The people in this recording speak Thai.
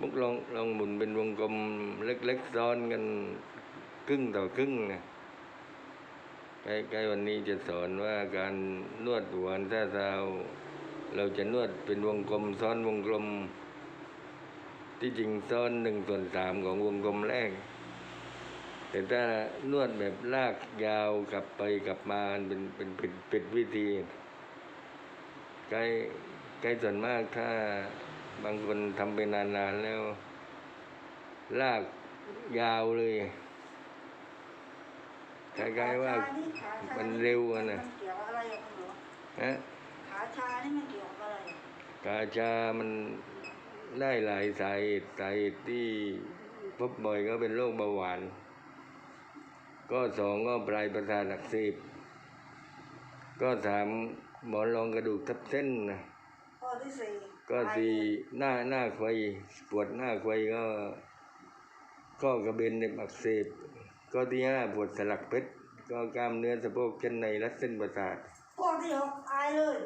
มุกลองลองหมุนเป็นวงกลมเล็กๆซ้อนกันครึ่งต่อครึ่งนะใกล้ใกล้วันนี้จะสอนว่าการนวดหัวท่าเท้าเราจะนวดเป็นวงกลมซ้อนวงกลม ที่จริงซ้อนหนึ่งส่วนสามของวงกลมแรก แต่ถ้านวดแบบลากยาวกลับไปกลับมาเป็นเป็นเป็นเป็นวิธีใกล้ใกล้ส่วนมากถ้า บางคนทำไปนานๆแล้ว ลากยาวเลยคล้ายๆว่าขชนี่ขาชามันเร็วอะนะมัเกี่ยวอะไรอะคุณหมอฮะขาชานี่มันเกี่ยวกับอะไรอะกาชามันได้หลายสาเหตุสาเหตุที่พบบ่อยก็เป็นโรคเบาหวาน ก็สองก็ปลายประสาทอักเสบก็สามหมอนรองกระดูกทับเส้นนะข้อที่สี่ ก็สี่หน้าหน้าไฟปวดหน้าไฟก็ข้อกระเบนเน็บอักเสบก็ที่ห้าปวดสลักเพชรก็กล้ามเนื้อสะโพกเช่นในและเส้นประสาท ข้อที่หกตายเลย